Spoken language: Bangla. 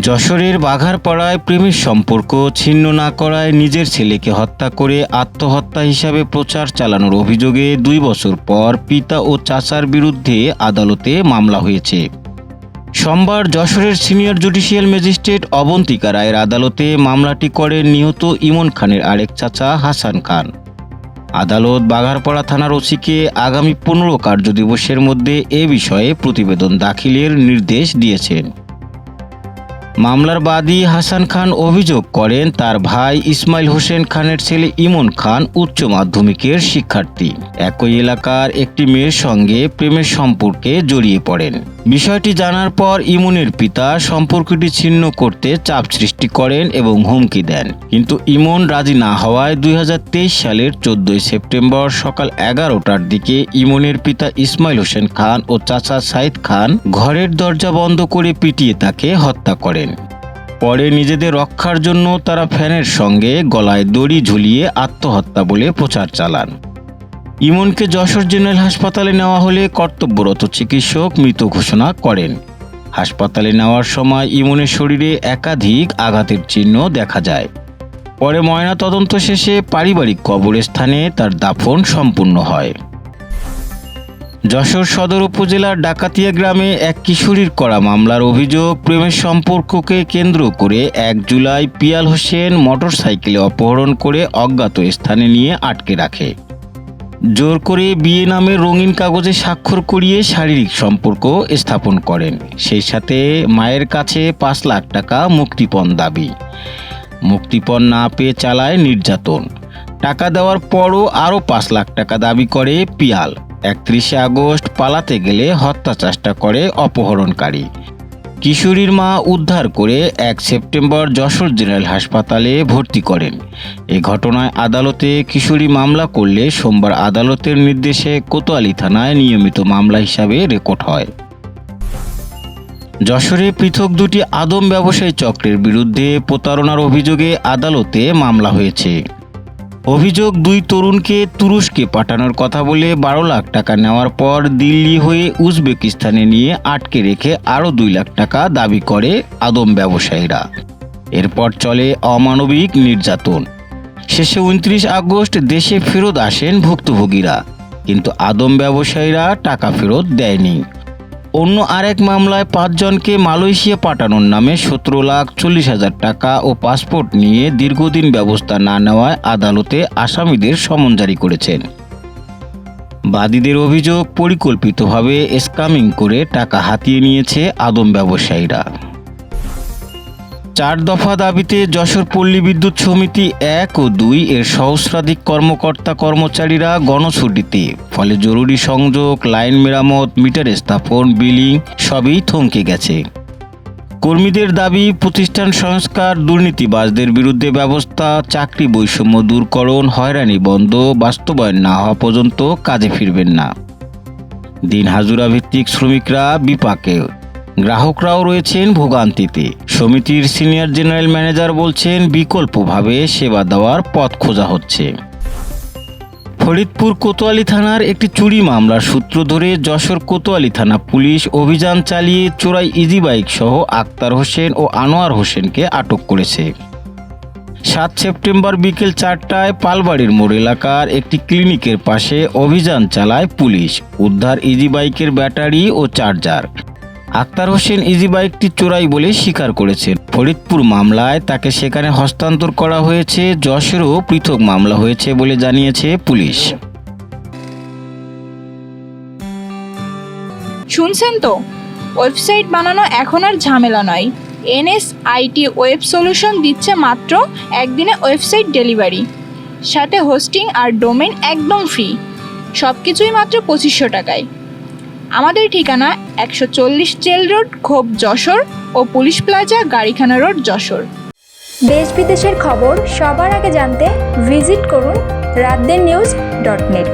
যশোরের বাঘারপাড়ায় প্রেমের সম্পর্ক ছিন্ন না করায় নিজের ছেলেকে হত্যা করে আত্মহত্যা হিসাবে প্রচার চালানোর অভিযোগে দুই বছর পর পিতা ও চাচার বিরুদ্ধে আদালতে মামলা হয়েছে। সোমবার যশোরের সিনিয়র জুডিশিয়াল ম্যাজিস্ট্রেট অবন্তিকা রায়ের আদালতে মামলাটি করেন নিহত ইমন খানের আরেক চাচা হাসান খান। আদালত বাঘারপাড়া থানার ওসিকে আগামী পনেরো কার্যদিবসের মধ্যে এ বিষয়ে প্রতিবেদন দাখিলের নির্দেশ দিয়েছেন। মামলার বাদী হাসান খান অভিযোগ করেন তার ভাই ইসমাইল হোসেন খানের ছেলে ইমন খান উচ্চ মাধ্যমিকের শিক্ষার্থী। একই এলাকার একটি মেয়ের সঙ্গে প্রেমের সম্পর্কে জড়িয়ে পড়েন। বিষয়টি জানার পর ইমনের পিতা সম্পর্কটি ছিন্ন করতে চাপ সৃষ্টি করেন এবং হুমকি দেন। কিন্তু ইমন রাজি না হওয়ায় দুই হাজার তেইশ সালের চোদ্দই সেপ্টেম্বর সকাল এগারোটার দিকে ইমনের পিতা ইসমাইল হোসেন খান ও চাচা সাইদ খান ঘরের দরজা বন্ধ করে পিটিয়ে তাকে হত্যা করেন। পরে নিজেদের রক্ষার জন্য তারা ফ্যানের সঙ্গে গলায় দড়ি ঝুলিয়ে আত্মহত্যা বলে প্রচার চালান। ইমনকে যশোর জেনারেল হাসপাতালে নেওয়া হলে কর্তব্যরত চিকিৎসক মৃত ঘোষণা করেন। হাসপাতালে নেওয়ার সময় ইমনের শরীরে একাধিক আঘাতের চিহ্ন দেখা যায়। পরে ময়না তদন্ত শেষে পারিবারিক কবরস্থানে তার দাফন সম্পূর্ণ হয়। যশোর সদর উপজেলার ডাকাতিয়া গ্রামে এক কিশোরীর করা মামলার অভিযোগ প্রেমের সম্পর্ককে কেন্দ্র করে এক জুলাই পিয়াল হোসেন মোটরসাইকেলে অপহরণ করে অজ্ঞাত স্থানে নিয়ে আটকে রাখে। জোর করে বিয়ে নামে রঙিন কাগজে স্বাক্ষর করিয়ে শারীরিক সম্পর্ক স্থাপন করেন। সেই সাথে মায়ের কাছে পাঁচ লাখ টাকা মুক্তিপণ দাবি। মুক্তিপণ না পেয়ে চালায় নির্যাতন। টাকা দেওয়ার পরও আরও পাঁচ লাখ টাকা দাবি করে পিয়াল। একত্রিশে আগস্ট পালাতে গেলে হত্যা চেষ্টা করে অপহরণকারী। কিশোরীর মা উদ্ধার করে এক সেপ্টেম্বর যশোর জেনারেল হাসপাতালে ভর্তি করেন। এ ঘটনায় আদালতে কিশোরী মামলা করলে সোমবার আদালতের নির্দেশে কোতোয়ালি থানায় নিয়মিত মামলা হিসাবে রেকর্ড হয়। যশোরে পৃথক দুটি আদম ব্যবসায়ী চক্রের বিরুদ্ধে প্রতারণার অভিযোগে আদালতে মামলা হয়েছে। অভিযোগ, দুই তরুণকে তুরস্কে পাঠানোর কথা বলে বারো লাখ টাকা নেওয়ার পর দিল্লি হয়ে উজবেকিস্তানে নিয়ে আটকে রেখে আরও দুই লাখ টাকা দাবি করে আদম ব্যবসায়ীরা। এরপর চলে অমানবিক নির্যাতন। শেষে উনত্রিশ আগস্ট দেশে ফেরত আসেন ভুক্তভোগীরা। কিন্তু আদম ব্যবসায়ীরা টাকা ফেরত দেয়নি। অন্য আরেক মামলায় পাঁচজনকে মালয়েশিয়া পাঠানোর নামে সতেরো লাখ চল্লিশ হাজার টাকা ও পাসপোর্ট নিয়ে দীর্ঘদিন ব্যবস্থা না নেওয়ায় আদালতে আসামিদের সমন জারি করেছেন। বাদীদের অভিযোগ পরিকল্পিতভাবে স্কামিং করে টাকা হাতিয়ে নিয়েছে আদম ব্যবসায়ীরা। চার দফা দাবিতে যশোর পল্লী বিদ্যুৎ সমিতি এক ও দুই এর সহস্রাধিক কর্মকর্তা কর্মচারীরা গণছুটিতে। ফলে জরুরি সংযোগ, লাইন মেরামত, মিটার স্থাপন, বিলিং সবই থমকে গেছে। কর্মীদের দাবি, প্রতিষ্ঠান সংস্কার, দুর্নীতিবাজদের বিরুদ্ধে ব্যবস্থা, চাকরি বৈষম্য দূরকরণ, হয়রানি বন্ধ, বাস্তবায়ন না হওয়া পর্যন্ত কাজে ফিরবেন না। দিন হাজুরা ভিত্তিক শ্রমিকরা বিপাকে গ্রাহকরাও রয়েছেন ভোগান্তিতে। সমিতির সিনিয়র জেনারেল ম্যানেজার বলছেন, বিকল্পভাবে সেবা দেওয়ার পথ খোঁজা হচ্ছে। ফরিদপুর কোতোয়ালি থানার একটি চুরি মামলার সূত্র ধরে যশোর কোতোয়ালি থানা পুলিশ অভিযান চালিয়ে চোরাই ইজি বাইক সহ আক্তার হোসেন ও আনোয়ার হোসেনকে আটক করেছে। সাত সেপ্টেম্বর বিকেল চারটায় পালবাড়ির মোড় এলাকার একটি ক্লিনিকের পাশে অভিযান চালায় পুলিশ। উদ্ধার ইজি বাইকের ব্যাটারি ও চার্জার। আক্তার হোসেন ইজি বাইকটি চোরাই বলে স্বীকার করেছেন। ফরিদপুর মামলায় তাকে সেখানে হস্তান্তর করা হয়েছে, যশোরও পৃথক মামলা হয়েছে বলে জানিয়েছে পুলিশ। শুনছেন তো? ওয়েবসাইট বানানো এখন আর ঝামেলা নয়। এনএসআইটি ওয়েব সলিউশন দিচ্ছে মাত্র একদিনে ওয়েবসাইট ডেলিভারি। সাথে হোস্টিং আর ডোমেন একদম ফ্রি। সব কিছুই মাত্র পঁচিশশো টাকায়। আমাদের ঠিকানা একশো চল্লিশ জেল রোড, ক্ষোভ যশোর ও police plaza, Garikhana road, Jessore. দেশ বিদেশের খবর সবার আগে জানতে ভিজিট করুন রাতদের নিউজ ডট নেট।